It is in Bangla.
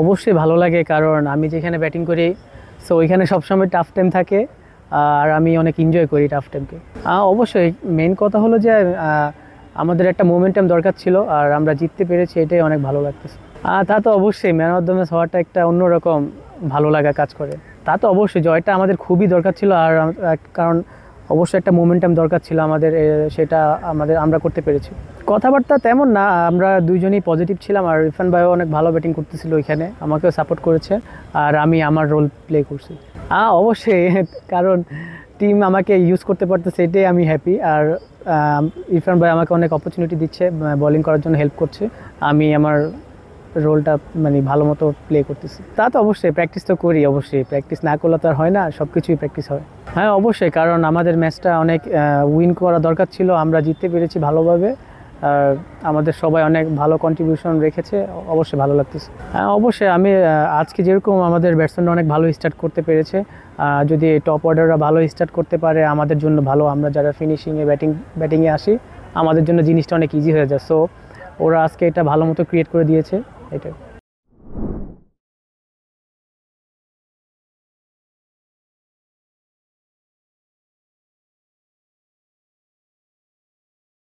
অবশ্যই ভালো লাগে, কারণ আমি যেখানে ব্যাটিং করি সো ওইখানে সবসময় টাফ টাইম থাকে, আর আমি অনেক এনজয় করি টাফ টাইমকে অবশ্যই মেন কথা হলো যে আমাদের একটা মোমেন্টাম দরকার ছিল, আর আমরা জিততে পেরেছি, এটাই অনেক ভালো লাগতেছে। তা তো অবশ্যই ম্যান অফ দ্য ম্যাচ হওয়াটা একটা অন্যরকম ভালো লাগা কাজ করে। তা তো অবশ্যই, জয়টা আমাদের খুবই দরকার ছিল, আর কারণ অবশ্যই একটা মোমেন্টাম দরকার ছিল আমাদের সেটা আমাদের, আমরা করতে পেরেছি। কথাবার্তা তেমন না, আমরা দুইজনই পজিটিভ ছিলাম আর ইরফান ভাইও অনেক ভালো ব্যাটিং করতেছিল ওইখানে, আমাকেও সাপোর্ট করেছে আর আমি আমার রোল প্লে করছি। হ্যাঁ অবশ্যই, কারণ টিম আমাকে ইউজ করতে পারতেছে, এটাই আমি হ্যাপি আর ইরফান ভাই আমাকে অনেক অপরচুনিটি দিচ্ছে বোলিং করার জন্য হেল্প করছে। আমি আমার রোলটা মানে ভালো মতো প্লে করতেছি। তা তো অবশ্যই প্র্যাকটিস তো করি অবশ্যই প্র্যাকটিস না করলে তো আর হয় না সব কিছুই প্র্যাকটিস হয়। হ্যাঁ অবশ্যই, কারণ আমাদের ম্যাচটা অনেক উইন করা দরকার ছিল, আমরা জিততে পেরেছি ভালোভাবে, আর আমাদের সবাই অনেক ভালো কন্ট্রিবিউশন রেখেছে, অবশ্যই ভালো লাগতেছে। হ্যাঁ অবশ্যই, আমি আজকে যেরকম আমাদের ব্যাটসম্যানরা অনেক ভালো স্টার্ট করতে পেরেছে যদি টপ অর্ডাররা ভালো স্টার্ট করতে পারে, আমাদের জন্য ভালো, আমরা যারা ফিনিশিংয়ে ব্যাটিং ব্যাটিংয়ে আসি, আমাদের জন্য জিনিসটা অনেক ইজি হয়ে যায়। সো ওরা আজকে এটা ভালো মতো ক্রিয়েট করে দিয়েছে, এটাই।